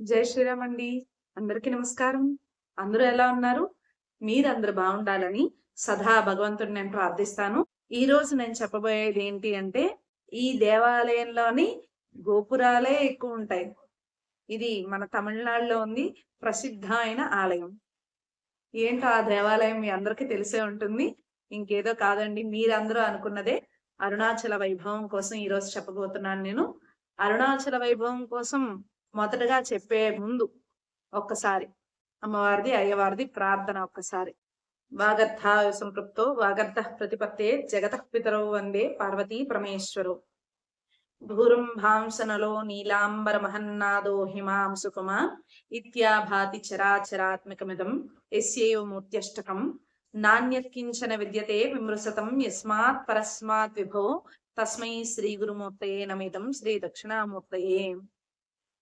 జై శ్రీరామ్ అండి. అందరికీ నమస్కారం. అందరూ ఎలా ఉన్నారు? మీరందరూ బాగుండాలని సదా భగవంతుడు నేను ప్రార్థిస్తాను. ఈ రోజు నేను చెప్పబోయేది ఏంటి అంటే ఈ దేవాలయంలోని గోపురాలే ఎక్కువ ఉంటాయి. ఇది మన తమిళనాడులో ఉంది. ప్రసిద్ధ అయిన ఆలయం. ఏంటో ఆ దేవాలయం మీ అందరికీ తెలిసే ఉంటుంది. ఇంకేదో కాదండి మీరందరూ అనుకున్నదే అరుణాచల వైభవం కోసం ఈ రోజు చెప్పబోతున్నాను నేను. అరుణాచల వైభవం కోసం మొదటగా చెప్పే ముందు ఒక్కసారి అమ్మవారిది అయ్యవారిది ప్రార్థన ఒక్కసారి. వాగర్థ సంపృప్తో వాగర్థ ప్రతిపత్తే జగత పితరవు వందే పార్వతీ పరమేశ్వరు. భూరంభాంసనలో నీలాంబర మహన్నాదో హిమాంసుకుమా ఇత్యాభాతి చరాచరాత్మకమిదం ఎస్యేవ మూర్త్యష్టకం. నాణ్యత్కించన విద్యతే విమృశతం యస్మాత్ పరస్మాత్ విభో తస్మై శ్రీ గురుమూర్తయే నమిదం శ్రీ దక్షిణామూర్తయే.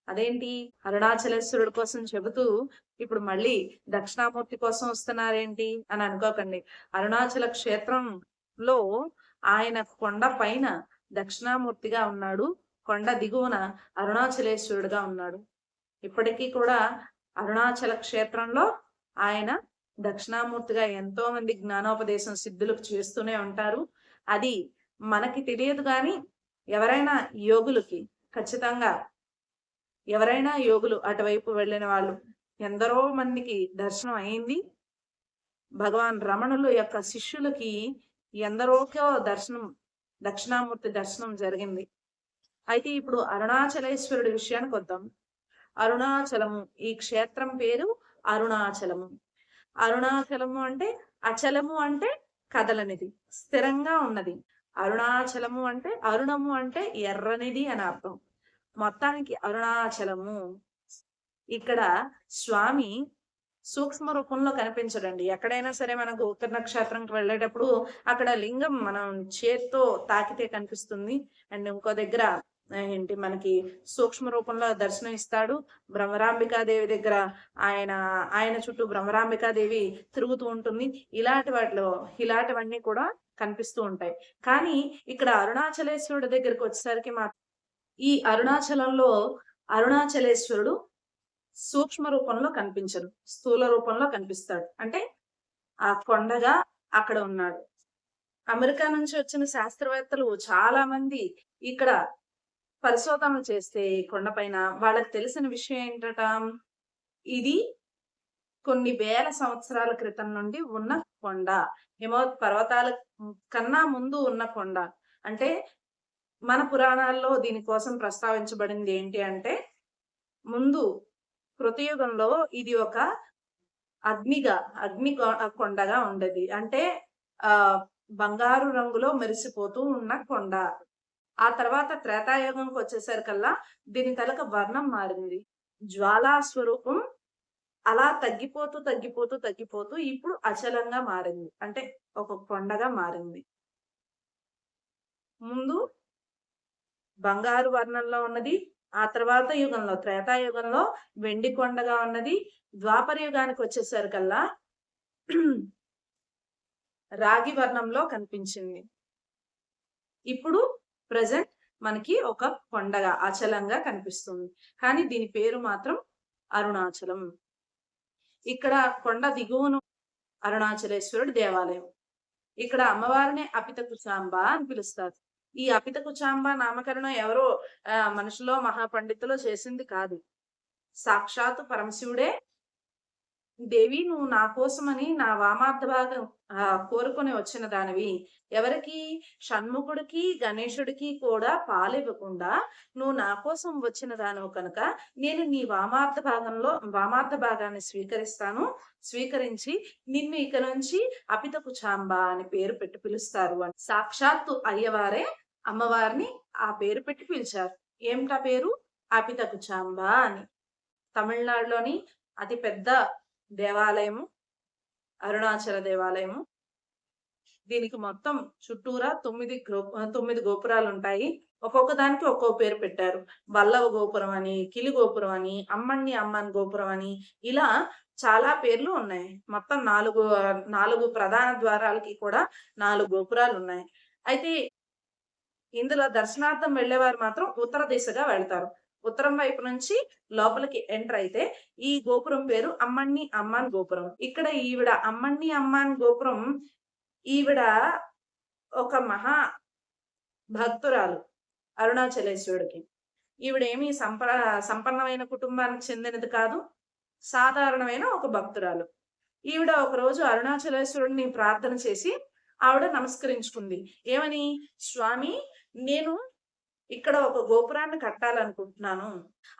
అదేంటి? అరుణాచలేశ్వరుడు కోసం చెబుతూ ఇప్పుడు మళ్ళీ దక్షిణామూర్తి కోసం వస్తున్నారేంటి అని అనుకోకండి. అరుణాచల క్షేత్రంలో ఆయన కొండ పైన దక్షిణామూర్తిగా ఉన్నాడు. కొండ దిగువన అరుణాచలేశ్వరుడుగా ఉన్నాడు. ఇప్పటికీ కూడా అరుణాచల క్షేత్రంలో ఆయన దక్షిణామూర్తిగా ఎంతో మంది జ్ఞానోపదేశం సిద్ధులకు చేస్తూనే ఉంటారు. అది మనకి తెలియదు కానీ ఎవరైనా యోగులకి ఖచ్చితంగా ఎవరైనా యోగులు అటువైపు వెళ్ళిన వాళ్ళు ఎందరో మందికి దర్శనం అయింది. భగవాన్ రమణులు యొక్క శిష్యులకి ఎందరోకో దర్శనం దక్షిణామూర్తి దర్శనం జరిగింది. అయితే ఇప్పుడు అరుణాచలేశ్వరుడి విషయానికి వద్దాం. అరుణాచలము ఈ క్షేత్రం పేరు అరుణాచలము. అరుణాచలము అంటే అచలము అంటే కదలనిది స్థిరంగా ఉన్నది. అరుణాచలము అంటే అరుణము అంటే ఎర్రనిది అని అర్థం. మొత్తానికి అరుణాచలము. ఇక్కడ స్వామి సూక్ష్మ రూపంలో కనిపించడండి. ఎక్కడైనా సరే మనం గోకర్ణ క్షేత్రంకి వెళ్ళేటప్పుడు అక్కడ లింగం మనం చేత్తో తాకితే కనిపిస్తుంది. అండ్ ఇంకో దగ్గర ఏంటి మనకి సూక్ష్మ రూపంలో దర్శనం ఇస్తాడు భ్రమరాంబికాదేవి దగ్గర ఆయన ఆయన చుట్టూ భ్రమరాంబికాదేవి తిరుగుతూ ఉంటుంది. ఇలాంటి వాటిలో ఇలాంటివన్నీ కూడా కనిపిస్తూ ఉంటాయి. కానీ ఇక్కడ అరుణాచలేశ్వరుడి దగ్గరికి వచ్చేసరికి మాత్రం ఈ అరుణాచలంలో అరుణాచలేశ్వరుడు సూక్ష్మ రూపంలో కనిపించరు స్థూల రూపంలో కనిపిస్తాడు. అంటే ఆ కొండగా అక్కడ ఉన్నాడు. అమెరికా నుంచి వచ్చిన శాస్త్రవేత్తలు చాలా మంది ఇక్కడ పరిశోధనలు చేస్తే కొండపైన వాళ్ళకి తెలిసిన విషయం ఏంటట? ఇది కొన్ని వేల సంవత్సరాల క్రితం నుండి ఉన్న కొండ హిమవత్ పర్వతాల కన్నా ముందు ఉన్న కొండ. అంటే మన పురాణాల్లో దీనికోసం ప్రస్తావించబడింది ఏంటి అంటే ముందు కృతయుగంలో ఇది ఒక అగ్నిగా అగ్ని కొండగా ఉండేది. అంటే ఆ బంగారు రంగులో మెరిసిపోతూ ఉన్న కొండ. ఆ తర్వాత త్రేతాయుగంకి వచ్చేసరికల్లా దీని తలక వర్ణం మారింది. జ్వాలా స్వరూపం అలా తగ్గిపోతూ తగ్గిపోతూ తగ్గిపోతూ ఇప్పుడు అచలంగా మారింది. అంటే ఒక కొండగా మారింది. ముందు బంగారు వర్ణంలో ఉన్నది ఆ తర్వాత యుగంలో త్రేతాయుగంలో వెండి కొండగా ఉన్నది ద్వాపర యుగానికి వచ్చేసరికల్లా రాగి వర్ణంలో కనిపించింది. ఇప్పుడు ప్రజెంట్ మనకి ఒక కొండగా అచలంగా కనిపిస్తుంది. కానీ దీని పేరు మాత్రం అరుణాచలం. ఇక్కడ కొండ దిగువను అరుణాచలేశ్వరుడు దేవాలయం. ఇక్కడ అమ్మవారిని అపిత కుసాంబ అని పిలుస్తారు. ఈ అపిత కుచాంబ నామకరణం ఎవరో మనుషులో మహాపండితులో చేసింది కాదు. సాక్షాత్ పరమశివుడే. దేవి నువ్వు నా కోసమని నా వామార్థ భాగం కోరుకొని వచ్చిన దానివి. ఎవరికి? షణ్ముఖుడికి గణేశుడికి కూడా పాలివ్వకుండా నువ్వు నా కోసం వచ్చిన దానివి కనుక నేను నీ వామార్థ భాగంలో వామార్థ భాగాన్ని స్వీకరిస్తాను. స్వీకరించి నిన్ను ఇక నుంచి అపిత కుచాంబ అని పేరు పెట్టి పిలుస్తారు అని. సాక్షాత్తు అయ్యవారే అమ్మవారిని ఆ పేరు పెట్టి పిలిచారు. ఏమిటా పేరు? అపితకుచాంబ అని. తమిళనాడులోని అతి పెద్ద దేవాలయము అరుణాచల దేవాలయము. దీనికి మొత్తం చుట్టూరా తొమ్మిది తొమ్మిది గోపురాలు ఉంటాయి ఒక్కొక్క దానికి ఒక్కొక్క పేరు పెట్టారు. బల్లవ గోపురం అని కిలి గోపురం అని అమ్మణ్ణి అమ్మన్ గోపురం అని ఇలా చాలా పేర్లు ఉన్నాయి. మొత్తం నాలుగు నాలుగు ప్రధాన ద్వారాలకి కూడా నాలుగు గోపురాలు ఉన్నాయి అయితే ఇందులో దర్శనార్థం వెళ్ళేవారు మాత్రం ఉత్తర దిశగా వెళ్తారు. ఉత్తరం వైపు నుంచి లోపలికి ఎంటర్ అయితే ఈ గోపురం పేరు అమ్మణ్ణి అమ్మాన్ గోపురం. ఇక్కడ ఈవిడ అమ్మణ్ణి అమ్మాన్ గోపురం ఈవిడ ఒక మహా భక్తురాలు అరుణాచలేశ్వరుడికి. ఈవిడేమి సంప సంపన్నమైన కుటుంబానికి చెందినది కాదు సాధారణమైన ఒక భక్తురాలు. ఈవిడ ఒక రోజు అరుణాచలేశ్వరుడిని ప్రార్థన చేసి ఆవిడ నమస్కరించుకుంది. ఏమని? స్వామి నేను ఇక్కడ ఒక గోపురాన్ని కట్టాలనుకుంటున్నాను.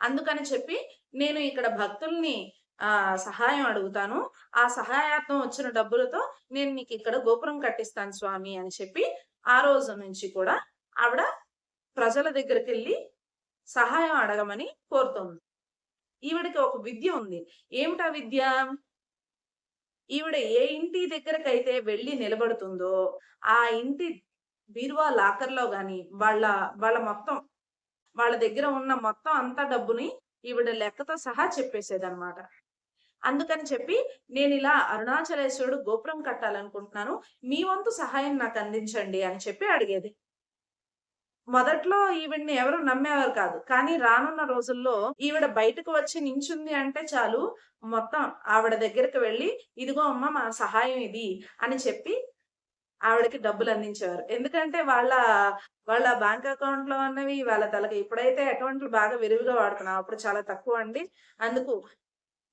అందుకని చెప్పి నేను ఇక్కడ భక్తుల్ని ఆ సహాయం అడుగుతాను. ఆ సహాయార్థం వచ్చిన డబ్బులతో నేను నీకు ఇక్కడ గోపురం కట్టిస్తాను స్వామి అని చెప్పి ఆ రోజు నుంచి కూడా ఆవిడ ప్రజల దగ్గరికి వెళ్ళి సహాయం అడగమని కోరుతోంది. ఈవిడికి ఒక విద్య ఉంది. ఏమిటా విద్య? ఈవిడ ఏ ఇంటి దగ్గరకైతే వెళ్ళి నిలబడుతుందో ఆ ఇంటి బీరువా లాకర్లో గాని వాళ్ళ వాళ్ళ మొత్తం వాళ్ళ దగ్గర ఉన్న మొత్తం అంతా డబ్బుని ఈవిడ లెక్కతో సహా చెప్పేసేదన్నమాట. అందుకని చెప్పి నేను ఇలా అరుణాచలేశ్వరుడు గోపురం కట్టాలనుకుంటున్నాను మీ వంతు సహాయం నాకు అందించండి అని చెప్పి అడిగేది. మొదట్లో ఈవిడ్ని ఎవరు నమ్మేవారు కాదు. కానీ రానున్న రోజుల్లో ఈవిడ బయటకు వచ్చి నించుంది అంటే చాలు మొత్తం ఆవిడ దగ్గరికి వెళ్ళి ఇదిగో అమ్మ మా సహాయం ఇది అని చెప్పి ఆవిడకి డబ్బులు అందించేవారు. ఎందుకంటే వాళ్ళ వాళ్ళ బ్యాంక్ అకౌంట్లో ఉన్నవి వాళ్ళ తలకి. ఇప్పుడైతే అకౌంట్లు బాగా విరివిగా వాడుతున్నాం. అప్పుడు చాలా తక్కువ అండి. అందుకు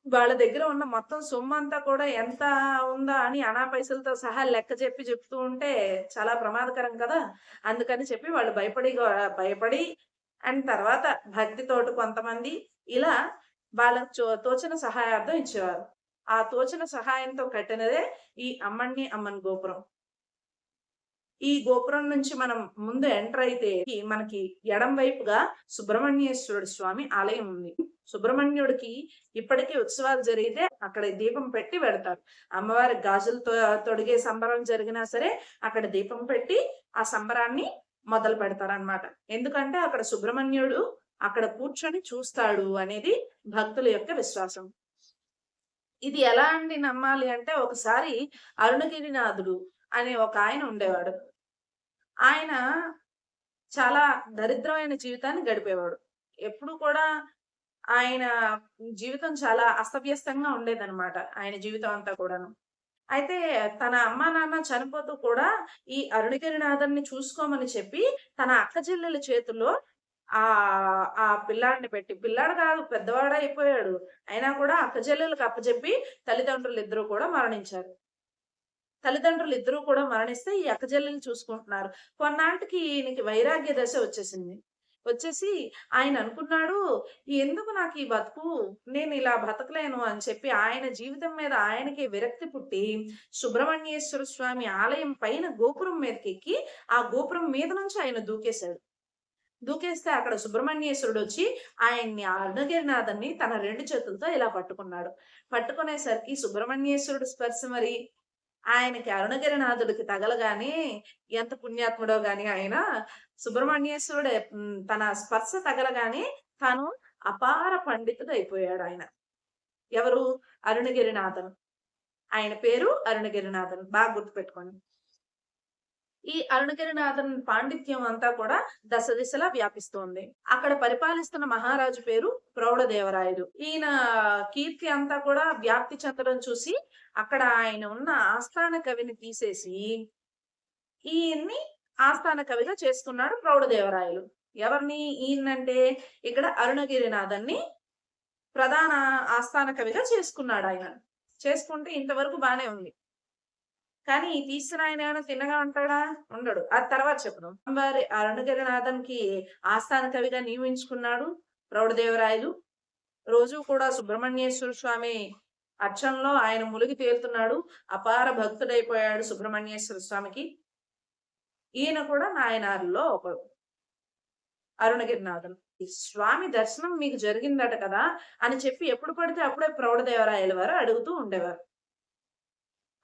వాళ్ళ దగ్గర ఉన్న మొత్తం సొమ్ము అంతా కూడా ఎంత ఉందా అని అనా పైసలతో సహా లెక్క చెప్పి చెప్తూ ఉంటే చాలా ప్రమాదకరం కదా. అందుకని చెప్పి వాళ్ళు భయపడి భయపడి అండ్ తర్వాత భక్తితోటి కొంతమంది ఇలా వాళ్ళ తోచిన సహాయార్థం ఇచ్చేవారు. ఆ తోచిన సహాయంతో కట్టినదే ఈ అమ్మణ్ణి అమ్మన్ గోపురం. ఈ గోపురం నుంచి మనం ముందు ఎంటర్ అయితే మనకి ఎడం వైపుగా సుబ్రహ్మణ్యేశ్వరుడు స్వామి ఆలయం ఉంది. సుబ్రహ్మణ్యుడికి ఇప్పటికీ ఉత్సవాలు జరిగితే అక్కడ దీపం పెట్టి పెడతారు. అమ్మవారి గాజులతో తొడిగే సంబరం జరిగినా సరే అక్కడ దీపం పెట్టి ఆ సంబరాన్ని మొదలు పెడతారు అనమాట ఎందుకంటే అక్కడ సుబ్రహ్మణ్యుడు అక్కడ కూర్చొని చూస్తాడు అనేది భక్తుల యొక్క విశ్వాసం. ఇది ఎలా అండి నమ్మాలి అంటే ఒకసారి అరుణగిరినాథుడు అనే ఒక ఆయన ఉండేవాడు. ఆయన చాలా దరిద్రమైన జీవితాన్ని గడిపేవాడు. ఎప్పుడు కూడా ఆయన జీవితం చాలా అస్తవ్యస్తంగా ఉండేదన్నమాట ఆయన జీవితం అంతా కూడాను. అయితే తన అమ్మా నాన్న చనిపోతూ కూడా ఈ అరుణగిరినాథన్ని చూసుకోమని చెప్పి తన అక్క చెల్లెల చేతుల్లో ఆ ఆ పిల్లాడిని పెట్టి పిల్లాడు కాదు పెద్దవాడు అయిపోయాడు. అయినా కూడా అక్క చెల్లెలకు అప్పచెప్పి తల్లిదండ్రులు ఇద్దరు కూడా మరణించారు. తల్లిదండ్రులు ఇద్దరు కూడా మరణిస్తే ఈ అక్క చెల్లెలు చూసుకుంటున్నారు. కొన్నాటికి ఈయనకి వైరాగ్య దశ వచ్చేసింది. వచ్చేసి ఆయన అనుకున్నాడు ఎందుకు నాకు ఈ బతుకు? నేను ఇలా బతకలేను అని చెప్పి ఆయన జీవితం మీద ఆయనకి విరక్తి పుట్టి సుబ్రహ్మణ్యేశ్వర స్వామి ఆలయం పైన గోపురం మీదకి ఎక్కి ఆ గోపురం మీద నుంచి ఆయన దూకేశాడు. దూకేస్తే అక్కడ సుబ్రహ్మణ్యేశ్వరుడు వచ్చి ఆయన్ని అరుణగిరినాథన్ని తన రెండు చేతులతో ఇలా పట్టుకున్నాడు. పట్టుకునేసరికి సుబ్రహ్మణ్యేశ్వరుడు స్పర్శ మరి ఆయనకి అరుణగిరినాథుడికి తగలగానే ఎంత పుణ్యాత్ముడో గాని ఆయన సుబ్రహ్మణ్యేశ్వరుడు తన స్పర్శ తగలగానే తాను అపార పండితుడు అయిపోయాడు ఆయన. ఎవరు? అరుణగిరినాథన్ ఆయన పేరు అరుణగిరినాథన్ బాగా గుర్తుపెట్టుకోండి. ఈ అరుణగిరినాథన్ పాండిత్యం అంతా కూడా దశ దిశలా వ్యాపిస్తోంది. అక్కడ పరిపాలిస్తున్న మహారాజు పేరు ప్రౌఢదేవరాయుడు ఈయన కీర్తి అంతా కూడా వ్యాప్తి చెందడం చూసి అక్కడ ఆయన ఉన్న ఆస్థాన కవిని తీసేసి ఈయన్ని ఆస్థాన కవిగా చేస్తున్నాడు ప్రౌఢదేవరాయలు. ఎవరిని? ఈయనంటే ఇక్కడ అరుణగిరినాథన్ని ప్రధాన ఆస్థాన కవిగా చేసుకున్నాడు ఆయన చేసుకుంటే ఇంతవరకు బానే ఉంది. కానీ తీసిన ఆయన ఏమైనా తిన్నగా ఉంటాడా? ఉండడు. ఆ తర్వాత చెప్పడం వారి అరుణగిరినాథన్కి ఆస్థాన కవిగా నియమించుకున్నాడు ప్రౌఢదేవరాయలు. రోజు కూడా సుబ్రహ్మణ్యేశ్వర స్వామి అర్చనలో ఆయన ములిగి తేలుతున్నాడు. అపార భక్తుడైపోయాడు సుబ్రహ్మణ్యేశ్వర స్వామికి. ఈయన కూడా నాయనారులో ఒక అరుణగిరినాథం స్వామి దర్శనం మీకు జరిగిందట కదా అని చెప్పి ఎప్పుడు పడితే అప్పుడే ప్రౌఢదేవరాయల వారు అడుగుతూ ఉండేవారు.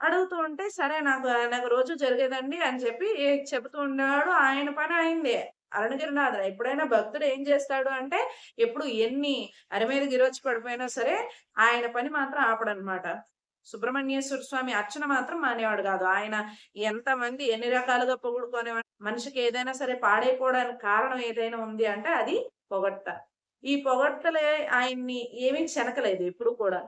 అడుగుతూ ఉంటే సరే నాకు నాకు రోజు జరిగేదండి అని చెప్పి చెబుతూ ఉండేవాడు ఆయన పని అయిందే. అరుణగిరినాథుడు ఎప్పుడైనా భక్తుడు ఏం చేస్తాడు అంటే ఎప్పుడు ఎన్ని అరిమీద గిరొచ్చి పడిపోయినా సరే ఆయన పని మాత్రం ఆపడనమాట. సుబ్రహ్మణ్యేశ్వర స్వామి అర్చన మాత్రం మానేవాడు కాదు. ఆయన ఎంతమంది ఎన్ని రకాలుగా పొగుడుకునే మనిషికి ఏదైనా సరే పాడైపోవడానికి కారణం ఏదైనా ఉంది అంటే అది పొగట్ట ఈ పొగట్టలే ఆయన్ని ఏమీ చెనకలేదు ఎప్పుడు కూడా.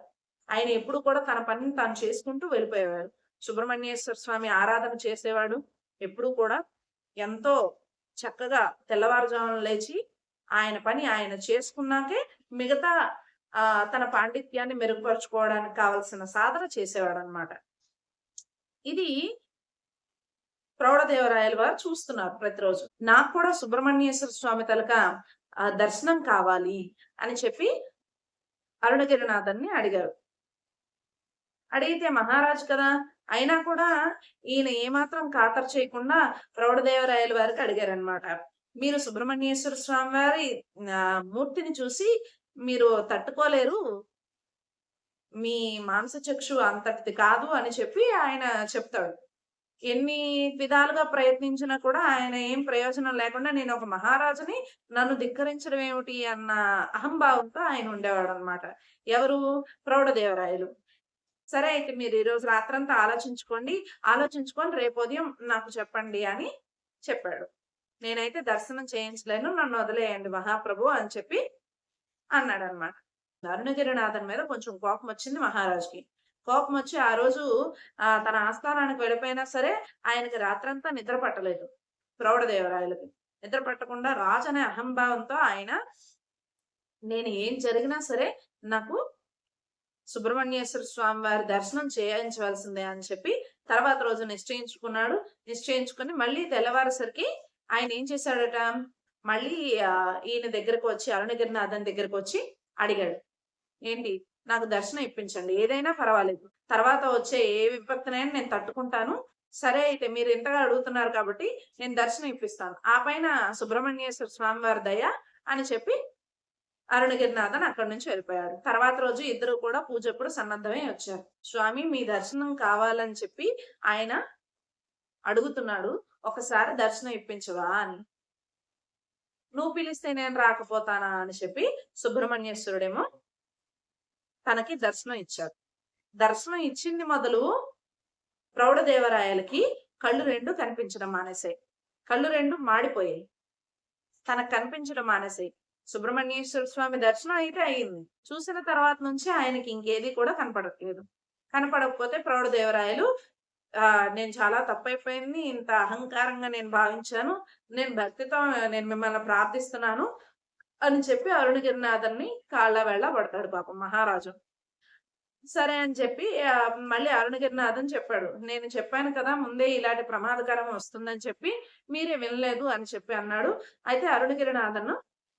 ఆయన ఎప్పుడు కూడా తన పనిని తాను చేసుకుంటూ వెళ్ళిపోయేవాడు. సుబ్రహ్మణ్యేశ్వర స్వామి ఆరాధన చేసేవాడు. ఎప్పుడు కూడా ఎంతో చక్కగా తెల్లవారుజామున లేచి ఆయన పని ఆయన చేసుకున్నాకే మిగతా ఆ తన పాండిత్యాన్ని మెరుగుపరుచుకోవడానికి కావలసిన సాధన చేసేవాడు అనమాట ఇది ప్రౌఢదేవరాయల వారు చూస్తున్నారు ప్రతిరోజు. నాకు కూడా సుబ్రహ్మణ్యేశ్వర స్వామి తలక దర్శనం కావాలి అని చెప్పి అరుణగిరినాథన్ని అడిగారు. అడిగితే మహారాజు కదా అయినా కూడా ఈయన ఏమాత్రం ఖాతరు చేయకుండా ప్రౌఢదేవరాయల వారికి అడిగారనమాట మీరు సుబ్రహ్మణ్యేశ్వర స్వామి వారి మూర్తిని చూసి మీరు తట్టుకోలేరు మీ మాంసచక్షు అంతటిది కాదు అని చెప్పి ఆయన చెప్తాడు. ఎన్ని విధాలుగా ప్రయత్నించినా కూడా ఆయన ఏం ప్రయోజనం లేకుండా నేను ఒక మహారాజుని నన్ను ధిక్కరించడం ఏమిటి అన్న అహంభావంతో ఆయన ఉండేవాడు అనమాట ఎవరు? ప్రౌఢదేవరాయలు. సరే అయితే మీరు ఈరోజు రాత్రంతా ఆలోచించుకోండి. ఆలోచించుకొని రేపు ఉదయం నాకు చెప్పండి అని చెప్పాడు. నేనైతే దర్శనం చేయించలేను నన్ను వదిలేయండి మహాప్రభు అని చెప్పి అన్నాడు అనమాట అరుణగిరినాథన్ మీద కొంచెం కోపం వచ్చింది మహారాజుకి. కోపం వచ్చి ఆ రోజు ఆ తన ఆస్థానానికి వెళ్ళిపోయినా సరే ఆయనకి రాత్రంతా నిద్ర పట్టలేదు. ప్రౌఢదేవరాయలకి నిద్ర పట్టకుండా రాజు అనే అహంభావంతో ఆయన నేను ఏం జరిగినా సరే నాకు సుబ్రహ్మణ్యేశ్వర స్వామి వారి దర్శనం చేయించవలసిందే అని చెప్పి తర్వాత రోజు నిశ్చయించుకున్నాడు. నిశ్చయించుకుని మళ్ళీ తెల్లవారేసరికి ఆయన ఏం చేశాడట? మళ్ళీ ఈయన దగ్గరకు వచ్చి అరుణగిరినాథన్ దగ్గరకు వచ్చి అడిగాడు. ఏంటి? నాకు దర్శనం ఇప్పించండి. ఏదైనా పర్వాలేదు. తర్వాత వచ్చే ఏ విపత్తునైనా నేను తట్టుకుంటాను. సరే అయితే మీరు ఇంతగా అడుగుతున్నారు కాబట్టి నేను దర్శనం ఇప్పిస్తాను. ఆ పైన సుబ్రహ్మణ్యేశ్వర స్వామి వారి దయ అని చెప్పి అరుణగిరినాథన్ అక్కడి నుంచి వెళ్ళిపోయాడు తర్వాత రోజు ఇద్దరు కూడా పూజప్పుడు సన్నద్ధమై వచ్చారు. స్వామి మీ దర్శనం కావాలని చెప్పి ఆయన అడుగుతున్నాడు. ఒకసారి దర్శనం ఇప్పించవా అని. నువ్వు పిలిస్తే నేను రాకపోతానా అని చెప్పి సుబ్రహ్మణ్యేశ్వరుడేమో తనకి దర్శనం ఇచ్చాడు దర్శనం ఇచ్చింది మొదలు ప్రౌఢదేవరాయలకి కళ్ళు రెండు కనిపించడం మానేసాయి కళ్ళు రెండు మాడిపోయాయి. తనకు కనిపించడం మానేసాయి సుబ్రహ్మణ్యేశ్వర స్వామి దర్శనం అయితే అయింది. చూసిన తర్వాత నుంచి ఆయనకి ఇంకేది కూడా కనపడట్లేదు. కనపడకపోతే ప్రౌఢదేవరాయలు ఆ నేను చాలా తప్పైపోయింది ఇంత అహంకారంగా నేను భావించాను నేను భక్తితో నేను మిమ్మల్ని ప్రార్థిస్తున్నాను అని చెప్పి అరుణగిరినాథన్ని కాళ్ళ వెళ్ళ పడతాడు పాపం మహారాజు. సరే అని చెప్పి మళ్ళీ అరుణగిరినాథన్ చెప్పాడు. నేను చెప్పాను కదా ముందే ఇలాంటి ప్రమాదకరం వస్తుందని చెప్పి మీరే వినలేదు అని చెప్పి అన్నాడు. అయితే అరుణగిరినాథన్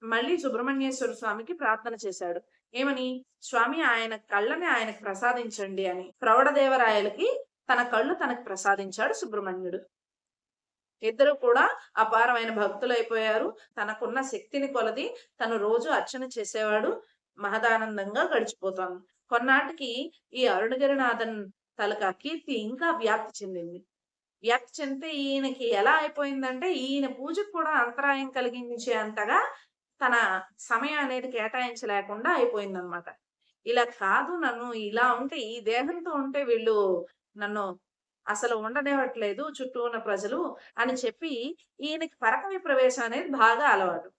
మళ్ళీ సుబ్రహ్మణ్యేశ్వర స్వామికి ప్రార్థన చేశాడు. ఏమని? స్వామి ఆయన కళ్ళని ఆయనకు ప్రసాదించండి అని. ప్రౌఢదేవరాయలకి తన కళ్ళు తనకు ప్రసాదించాడు సుబ్రహ్మణ్యుడు. ఇద్దరు కూడా అపారమైన భక్తులైపోయారు తనకున్న శక్తిని కొలది తను రోజు అర్చన చేసేవాడు మహదానందంగా గడిచిపోతాను. కొన్నాటికి ఈ అరుణగిరినాథన్ తలక కీర్తి ఇంకా వ్యాప్తి చెందింది. వ్యాప్తి చెందితే ఈయనకి ఎలా అయిపోయిందంటే ఈయన పూజకు కూడా అంతరాయం కలిగించే అంతగా తన సమయం అనేది కేటాయించలేకుండా అయిపోయిందనమాట. ఇలా కాదు నన్ను ఇలా ఉంటే ఈ దేహంతో ఉంటే వీళ్ళు నన్ను అసలు ఉండనివ్వట్లేదు చుట్టూ ఉన్న ప్రజలు అని చెప్పి ఈయనకి పరకవి ప్రవేశం అనేది బాగా అలవాటు.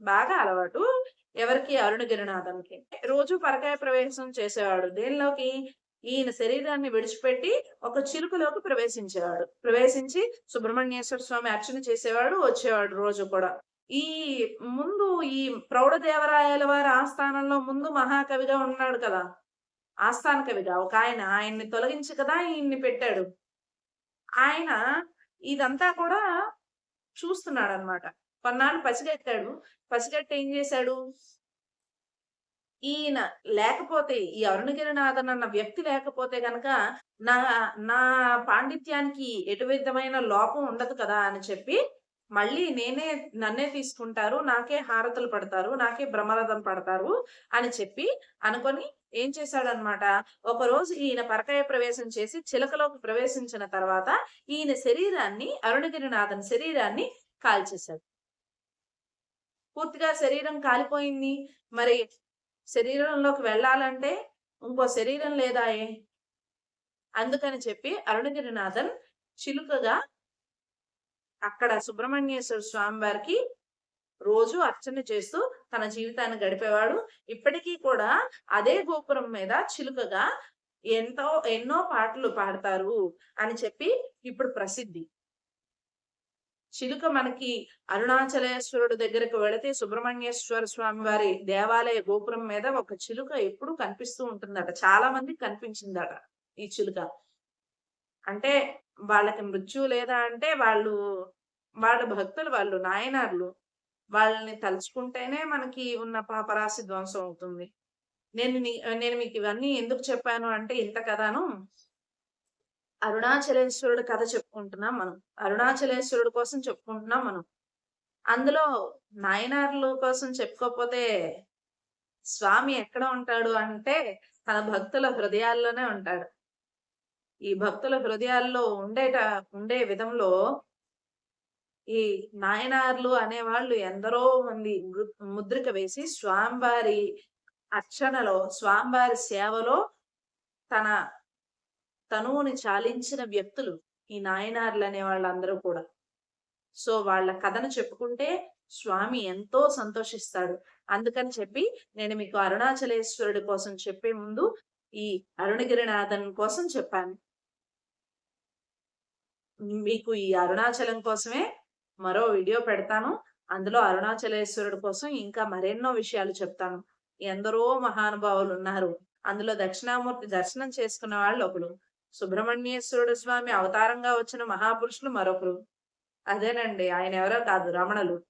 బాగా అలవాటు ఎవరికి? అరుణగిరినాథన్కి. రోజు పరకాయ ప్రవేశం చేసేవాడు. దేనిలోకి? ఈయన శరీరాన్ని విడిచిపెట్టి ఒక చిలుకలోకి ప్రవేశించేవాడు. ప్రవేశించి సుబ్రహ్మణ్యేశ్వర స్వామి అర్చన చేసేవాడు వచ్చేవాడు రోజు కూడా. ఈ ముందు ఈ ప్రౌఢదేవరాయల వారి ఆస్థానంలో ముందు మహాకవిగా ఉన్నాడు కదా. ఆస్థాన కవిగా. ఒక ఆయన ఆయన్ని తొలగించి కదా ఈయన్ని పెట్టాడు. ఆయన ఇదంతా కూడా చూస్తున్నాడు అనమాట కొన్నాళ్ళు పసిగట్టాడు. పసిగట్టి ఏం చేశాడు? ఈయన లేకపోతే ఈ అరుణగిరినాథన్ అన్న వ్యక్తి లేకపోతే గనక నా నా పాండిత్యానికి ఎటు విధమైన లోపం ఉండదు కదా అని చెప్పి మళ్ళీ నేనే నన్నే తీసుకుంటారు నాకే హారతులు పడతారు నాకే బ్రహ్మరథం పడతారు అని చెప్పి అనుకొని ఏం చేశాడనమాట? ఒకరోజు ఈయన పరకాయ ప్రవేశం చేసి చిలకలోకి ప్రవేశించిన తర్వాత ఈయన శరీరాన్ని అరుణగిరినాథన్ శరీరాన్ని కాల్చేశాడు. పూర్తిగా శరీరం కాలిపోయింది. మరి శరీరంలోకి వెళ్ళాలంటే ఇంకో శరీరం లేదాయే? అందుకని చెప్పి అరుణగిరినాథన్ చిలుకగా అక్కడ సుబ్రహ్మణ్యేశ్వర స్వామి వారికి రోజు అర్చన చేస్తూ తన జీవితాన్ని గడిపేవాడు. ఇప్పటికీ కూడా అదే గోపురం మీద చిలుకగా ఎంతో ఎన్నో పాటలు పాడతారు అని చెప్పి ఇప్పుడు ప్రసిద్ధి. చిలుక మనకి అరుణాచలేశ్వరుడు దగ్గరకు వెళితే సుబ్రహ్మణ్యేశ్వర స్వామి వారి దేవాలయ గోపురం మీద ఒక చిలుక ఎప్పుడు కనిపిస్తూ ఉంటుందట. చాలా మందికి కనిపించిందట ఈ చిలుక. అంటే వాళ్ళకి మృత్యువు లేదా అంటే వాళ్ళు వాళ్ళ భక్తులు వాళ్ళు నాయనార్లు వాళ్ళని తలుచుకుంటేనే మనకి ఉన్న పాపరాశి ధ్వంసం అవుతుంది. నేను నేను మీకు ఇవన్నీ ఎందుకు చెప్పాను అంటే ఇంత కథను అరుణాచలేశ్వరుడు కథ చెప్పుకుంటున్నాం మనం. అరుణాచలేశ్వరుడు కోసం చెప్పుకుంటున్నాం మనం. అందులో నాయనార్లు కోసం చెప్పుకోకపోతే స్వామి ఎక్కడ ఉంటాడు అంటే తన భక్తుల హృదయాల్లోనే ఉంటాడు. ఈ భక్తుల హృదయాల్లో ఉండేట ఉండే విధంలో ఈ నాయనార్లు అనేవాళ్ళు ఎందరో మంది ముద్రిక వేసి స్వామివారి అర్చనలో స్వామివారి సేవలో తన తనువుని చాలించిన వ్యక్తులు ఈ నాయనార్లు అనే వాళ్ళందరూ కూడా. సో వాళ్ళ కథను చెప్పుకుంటే స్వామి ఎంతో సంతోషిస్తాడు. అందుకని చెప్పి నేను మీకు అరుణాచలేశ్వరుడి కోసం చెప్పే ముందు ఈ అరుణగిరినాథన్ కోసం చెప్పాను. మీకు ఈ అరుణాచలం కోసమే మరో వీడియో పెడతాను. అందులో అరుణాచలేశ్వరుడు కోసం ఇంకా మరెన్నో విషయాలు చెప్తాను. ఎందరో మహానుభావులు ఉన్నారు. అందులో దక్షిణామూర్తి దర్శనం చేసుకున్న వాళ్ళు ఒకరు. సుబ్రహ్మణ్యేశ్వరుడు స్వామి అవతారంగా వచ్చిన మహాపురుషులు మరొకరు. అదేనండి ఆయన ఎవరో కాదు రమణలు.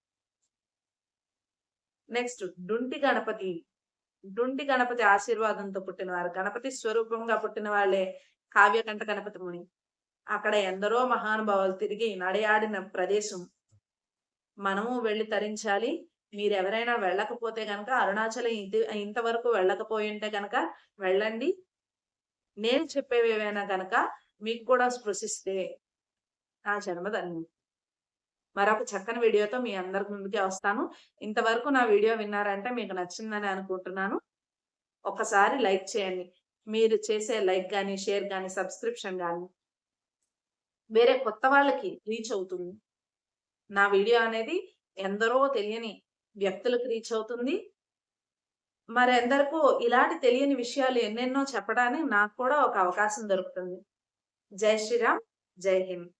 నెక్స్ట్ డుంటి గణపతి. డుంటి గణపతి ఆశీర్వాదంతో పుట్టినవారు. గణపతి స్వరూపంగా పుట్టిన వాళ్ళే కావ్యకంఠ గణపతి ముని. అక్కడ ఎందరో మహానుభావులు తిరిగి నడయాడిన ప్రదేశం. మనము వెళ్ళి తరించాలి. మీరు ఎవరైనా వెళ్ళకపోతే కనుక అరుణాచలం ఇది ఇంతవరకు వెళ్ళకపోయి ఉంటే కనుక వెళ్ళండి. నేను చెప్పేవి ఏవైనా కనుక మీకు కూడా స్పృశిస్తే నా జన్మధన్యం మరొక చక్కని వీడియోతో మీ అందరి ముందుకే వస్తాను. ఇంతవరకు నా వీడియో విన్నారంటే మీకు నచ్చిందని అనుకుంటున్నాను. ఒకసారి లైక్ చేయండి. మీరు చేసే లైక్ కానీ షేర్ కానీ సబ్స్క్రిప్షన్ కానీ వేరే కొత్త వాళ్ళకి రీచ్ అవుతుంది. నా వీడియో అనేది ఎందరో తెలియని వ్యక్తులకు రీచ్ అవుతుంది. మరి ఎందరికో ఇలాంటి తెలియని విషయాలు ఎన్నెన్నో చెప్పడానికి నాకు కూడా ఒక అవకాశం దొరుకుతుంది. జై శ్రీరామ్ జై హింద్.